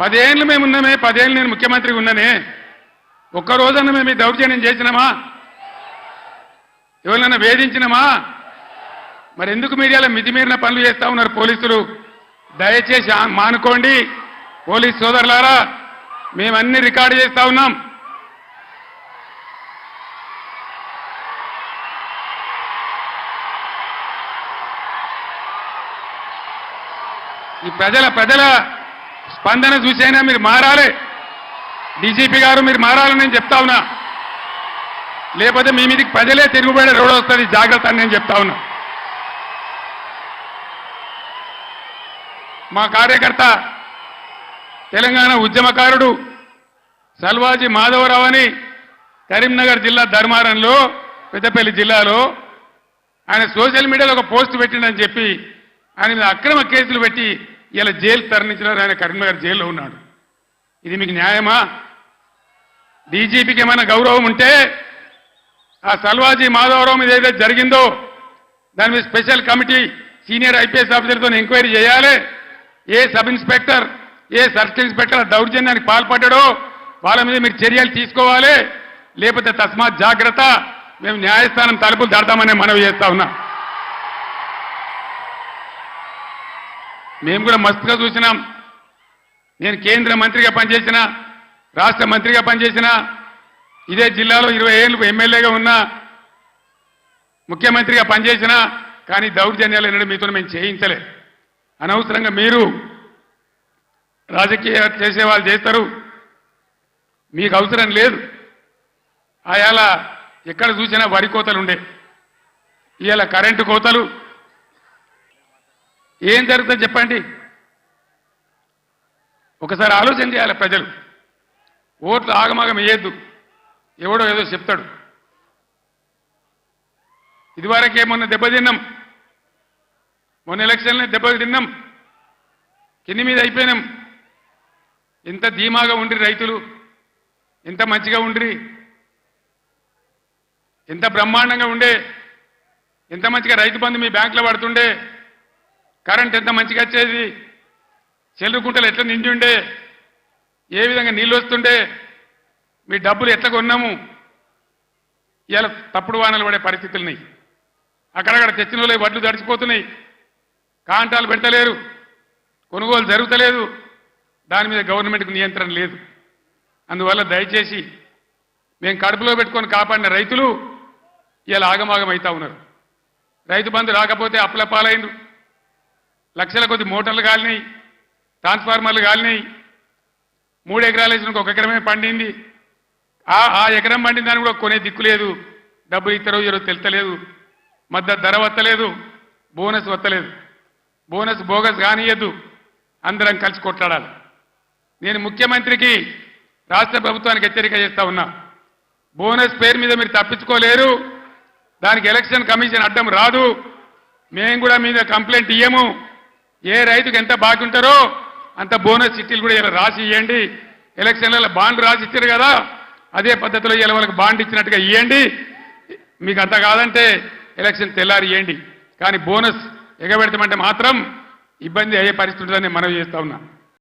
పదేళ్ళు మేము ఉన్నామే పదేళ్ళు నేను ముఖ్యమంత్రిగా ఉన్నానే. ఒక్క రోజన్న మేము ఈ దౌర్జన్యం చేసినామా? ఎవరినైనా వేధించినామా? మరి ఎందుకు మీడియాలో మితిమీరిన పనులు చేస్తా ఉన్నారు పోలీసులు? దయచేసి మానుకోండి. పోలీస్ సోదరులారా మేమన్నీ రికార్డు చేస్తా ఉన్నాం. ఈ ప్రజల ప్రజల స్పందన చూసైనా మీరు మారాలి. డీజీపీ గారు మీరు మారాలని నేను చెప్తా ఉన్నా. లేకపోతే మీ మీదకి ప్రజలే తిరుగుబడే రోడ్ వస్తుంది జాగ్రత్త అని నేను చెప్తా ఉన్నా. మా కార్యకర్త తెలంగాణ ఉద్యమకారుడు సల్వాజీ మాధవరావు అని కరీంనగర్ జిల్లా ధర్మారంలో పెద్దపల్లి జిల్లాలో ఆయన సోషల్ మీడియాలో ఒక పోస్ట్ పెట్టిండని చెప్పి ఆయన మీద అక్రమ కేసులు పెట్టి ఇలా జైలు తరలించినారు ఆయన కరీంనగర్ జైల్లో ఉన్నాడు. ఇది మీకు న్యాయమా? డీజీపీకి ఏమైనా గౌరవం ఉంటే ఆ సల్వాజీ మాధవరావు మీద ఏదైతే జరిగిందో దాని మీద స్పెషల్ కమిటీ సీనియర్ ఐపీఎస్ ఆఫీసర్తో ఎంక్వైరీ చేయాలి. ఏ సబ్ ఇన్స్పెక్టర్ ఏ సర్కిల్ ఇన్స్పెక్టర్ దౌర్జన్యానికి పాల్పడ్డాడో వాళ్ళ మీద మీరు చర్యలు తీసుకోవాలి. లేకపోతే తస్మాత్ జాగ్రత్త మేము న్యాయస్థానం తలుపులు దాడతామని మనవి చేస్తా ఉన్నాం. మేము కూడా మస్తుగా చూసినాం. నేను కేంద్ర మంత్రిగా పనిచేసిన రాష్ట్ర మంత్రిగా పనిచేసిన ఇదే జిల్లాలో ఇరవై ఏళ్ళు ఎమ్మెల్యేగా ఉన్నా ముఖ్యమంత్రిగా పనిచేసిన కానీ దౌర్జన్యాలు అనేది మీతో మేము చేయించలే. అనవసరంగా మీరు రాజకీయ చేసే వాళ్ళు చేస్తారు. మీకు అవసరం లేదు. ఆయాల ఎక్కడ చూసినా వరి కోతలు ఉండే ఇవాళ కరెంటు కోతలు ఏం జరుగుతుంది చెప్పండి. ఒకసారి ఆలోచన చేయాలి ప్రజలు. ఓట్లు ఆగమాగం వేయద్దు. ఎవడో ఏదో చెప్తాడు. ఇదివరకే మొన్న దెబ్బతిన్నాం. మొన్న ఎలక్షన్లే దెబ్బలు తిన్నాం కింది మీద అయిపోయినాం. ఎంత ధీమాగా ఉండ్రి రైతులు. ఎంత మంచిగా ఉండ్రి. ఎంత బ్రహ్మాండంగా ఉండే. ఎంత మంచిగా రైతు బంధు మీ బ్యాంకులో పడుతుండే. కరెంట్ ఎంత మంచిగా వచ్చేది? చెల్లుకుంటలు ఎట్లా నిండి ఉండే? ఏ విధంగా నీళ్ళు వస్తుండే? మీ డబ్బులు ఎట్లా కొన్నాము? ఇలా తప్పుడు వానలు పడే పరిస్థితులున్నాయి అక్కడక్కడ తెచ్చిన వాళ్ళే వడ్లు దడిచిపోతున్నాయి కాంటాలు పెట్టలేరు కొనుగోలు జరుగుతలేదు. దాని మీద గవర్నమెంట్కి నియంత్రణ లేదు. అందువల్ల దయచేసి మేము కడుపులో పెట్టుకొని కాపాడిన రైతులు ఇలా ఆగమాగం అవుతా ఉన్నారు. రైతు బంధు రాకపోతే అప్పుల పాలైండు లక్షల కొద్ది మోటార్లు కాలినాయి ట్రాన్స్ఫార్మర్లు కాలినాయి. మూడు ఎకరాలు వేసిన ఒక ఎకరమే పండింది. ఆ ఆ ఎకరం పండిన దాన్ని కూడా కొనే దిక్కు లేదు. డబ్బులు ఇద్దరు ఇరవై తెలుతలేదు మద్దతు ధర వత్తలేదు బోనస్ వత్తలేదు బోనస్ బోగస్ కానియద్దు. అందరం కలిసి కొట్లాడాలి. నేను ముఖ్యమంత్రికి రాష్ట్ర ప్రభుత్వానికి హెచ్చరిక చేస్తా ఉన్నా. బోనస్ పేరు మీద మీరు తప్పించుకోలేరు. దానికి ఎలక్షన్ కమిషన్ అడ్డం రాదు. మేము కూడా మీద కంప్లైంట్ ఇయ్యము. ఏ రైతుకు ఎంత బాకీ ఉంటారో అంత బోనస్ చిట్టీలు కూడా ఇలా రాసి ఇవ్వండి ఎలక్షన్లలో బాండ్ రాసి ఇచ్చారు కదా అదే పద్ధతిలో ఇలా వాళ్ళకి బాండ్ ఇచ్చినట్టుగా ఇవ్వండి మీకు అంత కాదంటే ఎలక్షన్ తెల్లారి ఇవ్వండి కానీ బోనస్ ఎగబెడతామంటే మాత్రం ఇబ్బంది అయ్యే పరిస్థితి ఉంటుందని మనవి చేస్తా ఉన్నా.